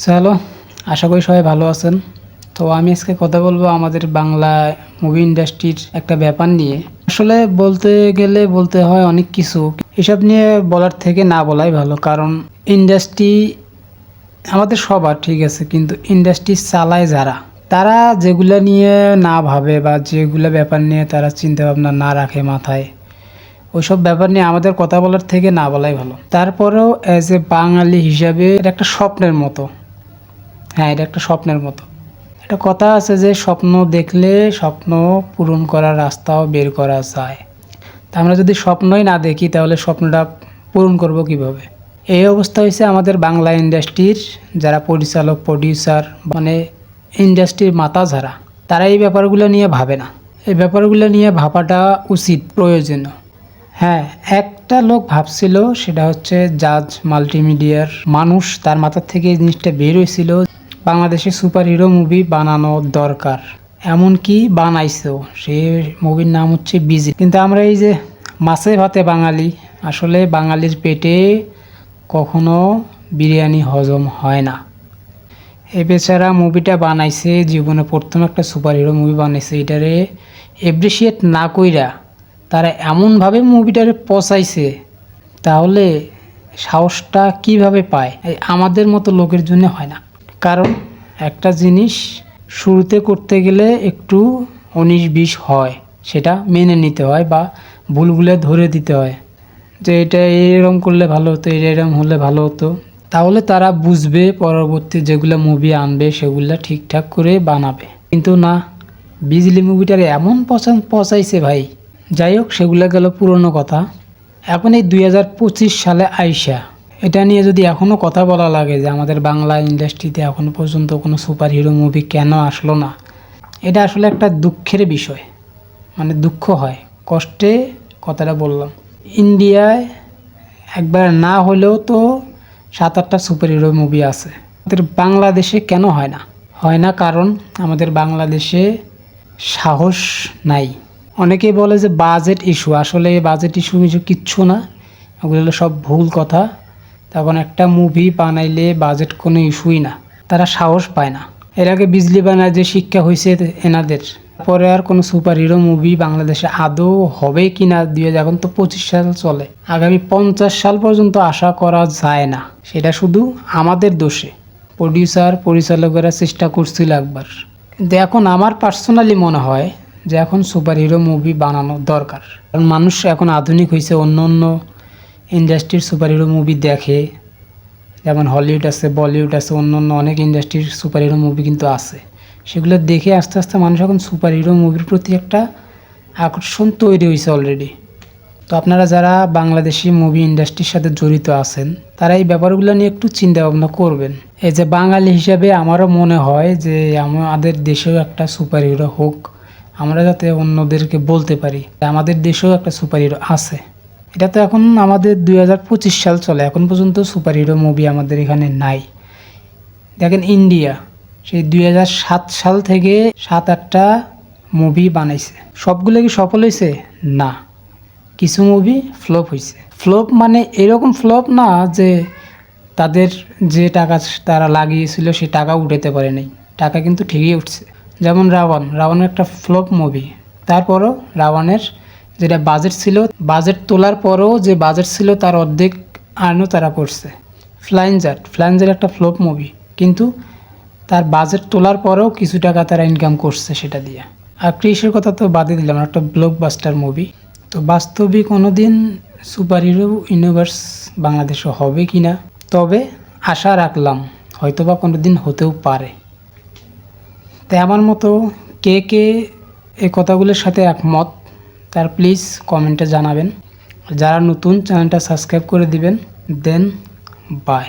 So hello, আশা করি সবাই ভালো আছেন। তো আমি আজকে কথা বলব আমাদের বাংলা মুভি ইন্ডাস্ট্রির একটা ব্যাপার নিয়ে। আসলে বলতে গেলে বলতে হয় অনেক কিছু। এসব নিয়ে বলার থেকে না বলাই ভালো, কারণ ইন্ডাস্ট্রি আমাদের সবার ঠিক আছে, কিন্তু ইন্ডাস্ট্রি চালায় যারা, তারা যেগুলো নিয়ে না ভাবে বা যেগুলো ব্যাপার নিয়ে তারা চিন্তা ভাবনা না রাখে মাথায়, ওইসব ব্যাপার নিয়ে আমাদের কথা বলার থেকে না বলাই ভালো। তারপরেও অ্যাজ এ বাঙালি হিসাবে একটা স্বপ্নের মতো। হ্যাঁ এটা একটা স্বপ্নের মতো। একটা কথা আছে যে, স্বপ্ন দেখলে স্বপ্ন পূরণ করার রাস্তাও বের করা যায়। তা আমরা যদি স্বপ্নই না দেখি, তাহলে স্বপ্নটা পূরণ করব কীভাবে? এই অবস্থা হয়েছে আমাদের বাংলা ইন্ডাস্ট্রির যারা পরিচালক প্রডিউসার মানে ইন্ডাস্ট্রির মাথা যারা, তারা এই ব্যাপারগুলো নিয়ে ভাবে না। এই ব্যাপারগুলো নিয়ে ভাবাটা উচিত, প্রয়োজনীয়। হ্যাঁ একটা লোক ভাবছিল, সেটা হচ্ছে জাজ মাল্টিমিডিয়ার মানুষ, তার মাথার থেকে এই জিনিসটা বের হয়েছিল বাংলাদেশে সুপার হিরো মুভি বানানো দরকার। এমনকি বানাইছেও। সে মুভির নাম হচ্ছে বিজি। কিন্তু আমরা এই যে মাছে ভাতে বাঙালি, আসলে বাঙালির পেটে কখনো বিরিয়ানি হজম হয় না। এ বেচারা মুভিটা বানাইছে, জীবনে প্রথম একটা সুপার হিরো মুভি বানাইছে, এটারে এপ্রিসিয়েট না কইরা তারা এমনভাবে মুভিটারে পচাইছে, তাহলে সাহসটা কীভাবে পায়? আমাদের মতো লোকের জন্য হয় না। কারণ একটা জিনিস শুরুতে করতে গেলে একটু উনিশ বিশ হয়, সেটা মেনে নিতে হয় বা ভুলগুলো ধরে দিতে হয়। যে এটা এরকম করলে ভালো হতো, এটা এরকম হলে ভালো হতো। তাহলে তারা বুঝবে পরবর্তী যেগুলো মুভি আনবে, সেগুলো ঠিকঠাক করে বানাবে। কিন্তু না, বিজলি মুভিটার এমন পছন্দ পচাইছে ভাই। যাই হোক, সেগুলো গেল পুরনো কথা। এখন এই দুই হাজার পঁচিশ সালে আইসা এটা নিয়ে যদি এখনও কথা বলা লাগে যে আমাদের বাংলা ইন্ডাস্ট্রিতে এখনও পর্যন্ত কোনো সুপার হিরো মুভি কেন আসলো না, এটা আসলে একটা দুঃখের বিষয়। মানে দুঃখ হয়। কষ্টে কথাটা বললাম। ইন্ডিয়ায় একবার না হলেও তো সাত আটটা সুপার হিরো মুভি আছে। আমাদের বাংলাদেশে কেন হয় না? হয় না কারণ আমাদের বাংলাদেশে সাহস নাই। অনেকেই বলে যে বাজেট ইস্যু আসলে বাজেট ইস্যু কিছু কিচ্ছু না। ওগুলো সব ভুল কথা। তখন একটা মুভি বানাইলে বাজেট কোনো ইস্যুই না। তারা সাহস পায় না। এর আগে বিজলি বানায় যে শিক্ষা হয়েছে এনাদের। পরে আর কোনো সুপার হিরো মুভি বাংলাদেশে আদৌ হবে কি না দিয়ে এখন তো পঁচিশ সাল চলে। আগামী পঞ্চাশ সাল পর্যন্ত আশা করা যায় না। সেটা শুধু আমাদের দোষে। প্রডিউসার পরিচালকেরা চেষ্টা করছিল একবার। কিন্তু এখন আমার পার্সোনালি মনে হয় যে এখন সুপার হিরো মুভি বানানো দরকার। কারণ মানুষ এখন আধুনিক হয়েছে অন্য অন্য ইন্ডাস্ট্রির সুপার হিরো মুভি দেখে, যেমন হলিউড আছে, বলিউড আছে, অন্য অন্য অনেক ইন্ডাস্ট্রির সুপার হিরো মুভি কিন্তু আছে। সেগুলো দেখে আস্তে আস্তে মানুষ এখন সুপার হিরো মুভির প্রতি একটা আকর্ষণ তৈরি হয়েছে অলরেডি তো আপনারা যারা বাংলাদেশি মুভি ইন্ডাস্ট্রির সাথে জড়িত আছেন, তারা এই ব্যাপারগুলো নিয়ে একটু চিন্তা ভাবনা করবেন। এই যে বাঙালি হিসাবে আমারও মনে হয় যে আমাদের দেশেও একটা সুপার হিরো হোক, আমরা যাতে অন্যদেরকে বলতে পারি আমাদের দেশেও একটা সুপার হিরো আছে। এটা তো এখন আমাদের দুই হাজার পঁচিশ সাল চলে। এখন পর্যন্ত সুপার হিরো মুভি আমাদের এখানে নাই। দেখেন ইন্ডিয়া সেই দুই হাজার সাত সাল থেকে সাত আটটা মুভি বানাইছে। সবগুলো কি সফল হয়েছে না। কিছু মুভি ফ্লপ হয়েছে ফ্লপ মানে এরকম ফ্লপ না যে তাদের যে টাকা তারা লাগিয়েছিল সে টাকা উঠাতে পারে নাই। টাকা কিন্তু ঠিকই উঠছে। যেমন রাবণ রাবণের একটা ফ্লপ মুভি তারপরও রাবণের যেটা বাজেট ছিল বাজেট তোলার পরও যে বাজেট ছিল তার অর্ধেক আর্নও তারা করছে। ফ্লাইনজার ফ্লাইনজার একটা ফ্লপ মুভি কিন্তু তার বাজেট তোলার পরেও কিছু টাকা তারা ইনকাম করছে সেটা দিয়ে। আর ক্রিসের কথা তো বাদে দিলাম, একটা ব্লকবাস্টার মুভি তো বাস্তবিক কোনো দিন সুপার হিরো ইউনিভার্স বাংলাদেশে হবে কি না, তবে আশা রাখলাম হয়তো বা কোনো দিন হতেও পারে। তাই আমার মতো কে কে এই কথাগুলোর সাথে একমত তার প্লিজ কমেন্টে জানাবেন। যারা নতুন চ্যানেলটা সাবস্ক্রাইব করে দিবেন দেন বাই